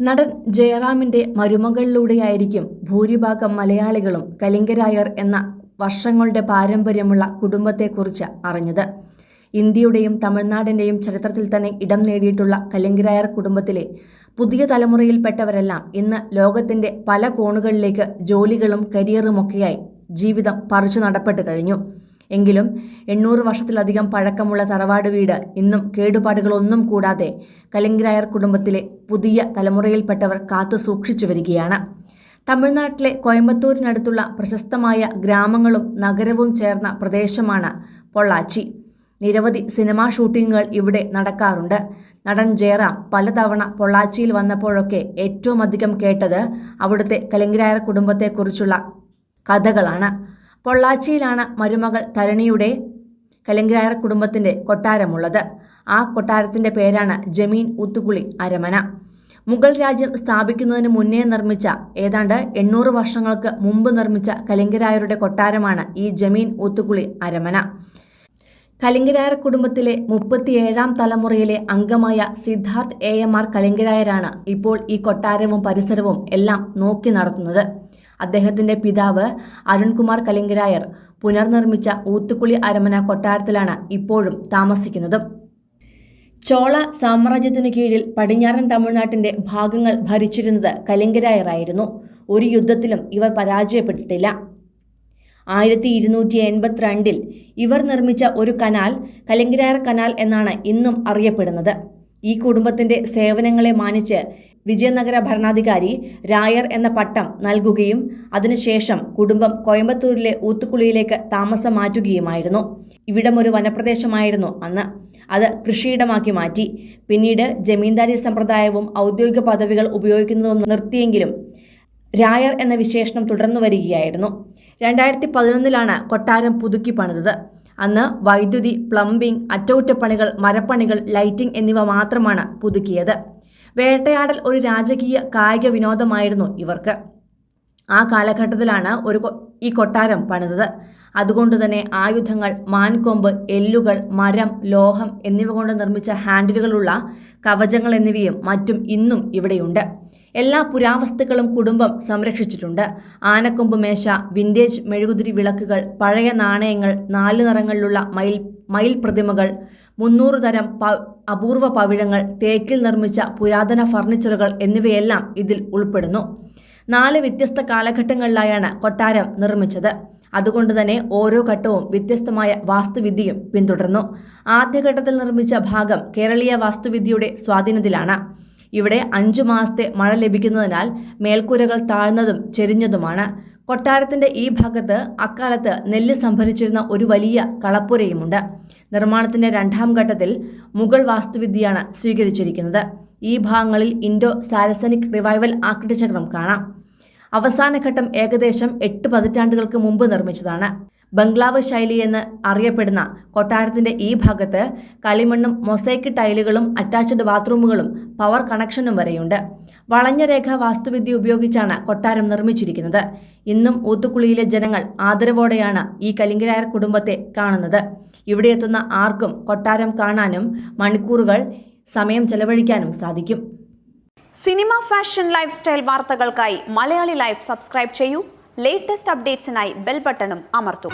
നടൻ ജയറാമിന്റെ മരുമകളിലൂടെയായിരിക്കും ഭൂരിഭാഗം മലയാളികളും കലിംഗരായർ എന്ന വർഷങ്ങളുടെ പാരമ്പര്യമുള്ള കുടുംബത്തെക്കുറിച്ച് അറിഞ്ഞത്. ഇന്ത്യയുടെയും തമിഴ്നാടിന്റെയും ചരിത്രത്തിൽ തന്നെ ഇടം നേടിയിട്ടുള്ള കലിംഗരായർ കുടുംബത്തിലെ പുതിയ തലമുറയിൽപ്പെട്ടവരെല്ലാം ഇന്ന് ലോകത്തിന്റെ പല കോണുകളിലേക്ക് ജോലികളും കരിയറുമൊക്കെയായി ജീവിതം പറിച്ചു നടപ്പെട്ട് കഴിഞ്ഞു. എങ്കിലും എണ്ണൂറ് വർഷത്തിലധികം പഴക്കമുള്ള തറവാട് വീട് ഇന്നും കേടുപാടുകളൊന്നും കൂടാതെ കലിംഗരായർ കുടുംബത്തിലെ പുതിയ തലമുറയിൽപ്പെട്ടവർ കാത്തു സൂക്ഷിച്ചു വരികയാണ്. തമിഴ്നാട്ടിലെ കോയമ്പത്തൂരിനടുത്തുള്ള പ്രശസ്തമായ ഗ്രാമങ്ങളും നഗരവും ചേർന്ന പ്രദേശമാണ് പൊള്ളാച്ചി. നിരവധി സിനിമാ ഷൂട്ടിങ്ങുകൾ ഇവിടെ നടക്കാറുണ്ട്. നടൻ ജയറാം പലതവണ പൊള്ളാച്ചിയിൽ വന്നപ്പോഴൊക്കെ ഏറ്റവും അധികം കേട്ടത് അവിടുത്തെ കലിംഗരായർ കുടുംബത്തെക്കുറിച്ചുള്ള കഥകളാണ്. പൊള്ളാച്ചിയിലാണ് മരുമകൾ തരണിയുടെ കലങ്കരായർ കുടുംബത്തിന്റെ കൊട്ടാരമുള്ളത്. ആ കൊട്ടാരത്തിന്റെ പേരാണ് ജമീൻ ഉത്തുകുളി അരമന. മുഗൾ രാജ്യം സ്ഥാപിക്കുന്നതിന് മുന്നേ നിർമ്മിച്ച ഏതാണ്ട് എണ്ണൂറ് വർഷങ്ങൾക്ക് മുമ്പ് നിർമ്മിച്ച കലിംഗരായരുടെ കൊട്ടാരമാണ് ഈ ജമീൻ ഊത്തുകുളി അരമന. കലിംഗരായർ കുടുംബത്തിലെ മുപ്പത്തിയേഴാം തലമുറയിലെ അംഗമായ സിദ്ധാർത്ഥ് എ എം ആർ കലിംഗരായരാണ് ഇപ്പോൾ ഈ കൊട്ടാരവും പരിസരവും എല്ലാം നോക്കി നടത്തുന്നത്. അദ്ദേഹത്തിന്റെ പിതാവ് അരുൺകുമാർ കലിംഗരായർ പുനർനിർമ്മിച്ച ഊത്തുകുളി അരമന കൊട്ടാരത്തിലാണ് ഇപ്പോഴും താമസിക്കുന്നത്. ചോള സാമ്രാജ്യത്തിനു കീഴിൽ പടിഞ്ഞാറൻ തമിഴ്നാട്ടിന്റെ ഭാഗങ്ങൾ ഭരിച്ചിരുന്നത് കലിംഗരായറായിരുന്നു ഒരു യുദ്ധത്തിലും ഇവർ പരാജയപ്പെട്ടിട്ടില്ല. ആയിരത്തി ഇരുന്നൂറ്റി എൺപത്തിരണ്ടിൽ ഇവർ നിർമ്മിച്ച ഒരു കനാൽ കലിംഗരായർ കനാൽ എന്നാണ് ഇന്നും അറിയപ്പെടുന്നത്. ഈ കുടുംബത്തിന്റെ സേവനങ്ങളെ മാനിച്ച് വിജയനഗര ഭരണാധികാരി രായർ എന്ന പട്ടം നൽകുകയും അതിനുശേഷം കുടുംബം കോയമ്പത്തൂരിലെ ഊത്തുക്കുളിയിലേക്ക് താമസം മാറ്റുകയുമായിരുന്നു. ഇവിടം ഒരു വനപ്രദേശമായിരുന്നു അന്ന്. അത് കൃഷിയിടമാക്കി മാറ്റി. പിന്നീട് ജമീന്ദാരി സമ്പ്രദായവും ഔദ്യോഗിക പദവികൾ ഉപയോഗിക്കുന്നതും നിർത്തിയെങ്കിലും രായർ എന്ന വിശേഷണം തുടർന്നു വരികയായിരുന്നു രണ്ടായിരത്തി പതിനൊന്നിലാണ് കൊട്ടാരം പുതുക്കി പണിതത്. അന്ന് വൈദ്യുതി പ്ലംബിംഗ് അറ്റകുറ്റപ്പണികൾ മരപ്പണികൾ ലൈറ്റിംഗ് എന്നിവ മാത്രമാണ് പുതുക്കിയത്. വേട്ടയാടൽ ഒരു രാജകീയ കായിക വിനോദമായിരുന്നു ഇവർക്ക്. ആ കാലഘട്ടത്തിലാണ് ഒരു ഈ കൊട്ടാരം പണിതത്. അതുകൊണ്ട് തന്നെ ആയുധങ്ങൾ മാൻകൊമ്പ് എല്ലുകൾ മരം ലോഹം എന്നിവ കൊണ്ട് നിർമ്മിച്ച ഹാൻഡിലുകളുള്ള കവചങ്ങൾ എന്നിവയും മറ്റും ഇന്നും ഇവിടെയുണ്ട്. എല്ലാ പുരാവസ്തുക്കളും കുടുംബം സംരക്ഷിച്ചിട്ടുണ്ട്. ആനക്കൊമ്പ് മേശ വിന്റേജ് മെഴുകുതിരി വിളക്കുകൾ പഴയ നാണയങ്ങൾ നാല് നിറങ്ങളിലുള്ള മയിൽ മയിൽ പ്രതിമകൾ മുന്നൂറ് തരം പ അപൂർവ പവിഴങ്ങൾ തേക്കിൽ നിർമ്മിച്ച പുരാതന ഫർണിച്ചറുകൾ എന്നിവയെല്ലാം ഇതിൽ ഉൾപ്പെടുന്നു. നാല് വ്യത്യസ്ത കാലഘട്ടങ്ങളിലായാണ് കൊട്ടാരം നിർമ്മിച്ചത്. അതുകൊണ്ട് തന്നെ ഓരോ ഘട്ടവും വ്യത്യസ്തമായ വാസ്തുവിദ്യയും പിന്തുടർന്നു. ആദ്യഘട്ടത്തിൽ നിർമ്മിച്ച ഭാഗം കേരളീയ വാസ്തുവിദ്യയുടെ സ്വാധീനത്തിലാണ്. ഇവിടെ അഞ്ചു മാസത്തെ മഴ ലഭിക്കുന്നതിനാൽ മേൽക്കൂരകൾ താഴ്ന്നതും ചെരിഞ്ഞതുമാണ്. കൊട്ടാരത്തിന്റെ ഈ ഭാഗത്ത് അക്കാലത്ത് നെല്ല് സംഭരിച്ചിരുന്ന ഒരു വലിയ കളപ്പുരയുമുണ്ട്. നിർമ്മാണത്തിന്റെ രണ്ടാം ഘട്ടത്തിൽ മുഗൾ വാസ്തുവിദ്യയാണ് സ്വീകരിച്ചിരിക്കുന്നത്. ഈ ഭാഗങ്ങളിൽ ഇൻഡോ സാരസനിക് റിവൈവൽ ആർക്കിടെക്ചറും കാണാം. അവസാനഘട്ടം ഏകദേശം എട്ട് പതിറ്റാണ്ടുകൾക്ക് മുമ്പ് നിർമ്മിച്ചതാണ്. ബംഗ്ലാവ് ശൈലി എന്ന് അറിയപ്പെടുന്ന കൊട്ടാരത്തിന്റെ ഈ ഭാഗത്ത് കളിമണ്ണും മൊസൈക്ക് ടൈലുകളും അറ്റാച്ച്ഡ് ബാത്റൂമുകളും പവർ കണക്ഷനും വരെയുണ്ട്. വളഞ്ഞ രേഖ വാസ്തുവിദ്യ ഉപയോഗിച്ചാണ് കൊട്ടാരം നിർമ്മിച്ചിരിക്കുന്നത്. ഇന്നും ഊത്തുക്കുളിയിലെ ജനങ്ങൾ ആദരവോടെയാണ് ഈ കലിംഗരായർ കുടുംബത്തെ കാണുന്നത്. ഇവിടെ എത്തുന്ന ആർക്കും കൊട്ടാരം കാണാനും മണിക്കൂറുകൾ സമയം ചെലവഴിക്കാനും സാധിക്കും. സിനിമ ഫാഷൻ ലൈഫ് സ്റ്റൈൽ വാർത്തകൾക്കായി മലയാളി ലൈഫ് സബ്സ്ക്രൈബ് ചെയ്യൂ. ലേറ്റസ്റ്റ് അപ്ഡേറ്റ്സിനായി ബെൽ ബട്ടണും അമർത്തും.